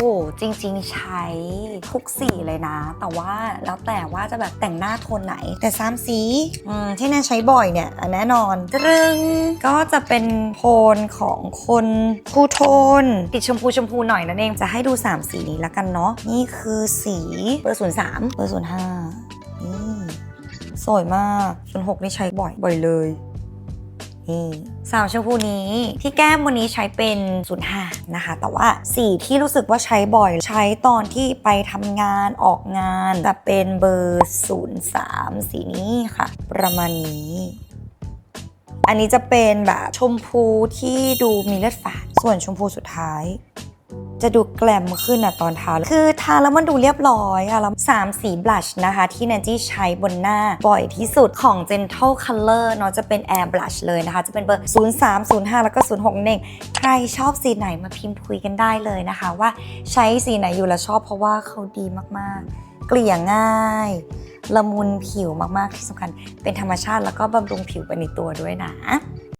โอ้จริงๆ ใช้ทุกสีเลยนะ แต่ว่าแล้วแต่ว่าจะแบบแต่งหน้าโทนไหน แต่สามสีอืมที่แน่ใช้บ่อยเนี่ยอะแน่นอนตรึงก็จะเป็นโทนของคนคูโทน ติดชมพูชมพูหน่อยนั่นเองจะให้ดู 3 สีนี้แล้วกันเนาะนี่คือสีเบอร์03เบอร์05นี่สวยมาก06นี่ใช้บ่อยบ่อยเลย นี่สาวชมพูนี้ที่แก้มวันนี้ใช้เป็น05นะคะ แต่ว่าสีที่รู้สึกว่าใช้บ่อยใช้ตอนที่ไปทำงานออกงานจะเป็นเบอร์ 03 สีนี้ค่ะ ประมาณนี้อันนี้จะเป็นแบบชมพูที่ดูมีเลือดฝาด ส่วนชมพูสุดท้าย จะดูแกลมขึ้นอะตอนทา คือทาแล้วมันดูเรียบร้อยอะแล้วสามสีบลัชนะคะ ที่แนนจี้ใช้บนหน้า บ่อยที่สุดของ Gentle Color เนาะจะเป็น Air Blush เลยนะคะ จะเป็นเบอร์ 03 05 แล้วก็ 06นั่นเองใครชอบสีไหนมาพิมพ์คุยกันได้เลยนะคะ ว่าใช้สีไหนอยู่แล้วชอบเพราะว่าเขาดีมากๆ เกลี่ยง่าย ละมุนผิวมากๆที่สำคัญ เป็นธรรมชาติแล้วก็บำรุงผิวไปในตัวด้วยนะ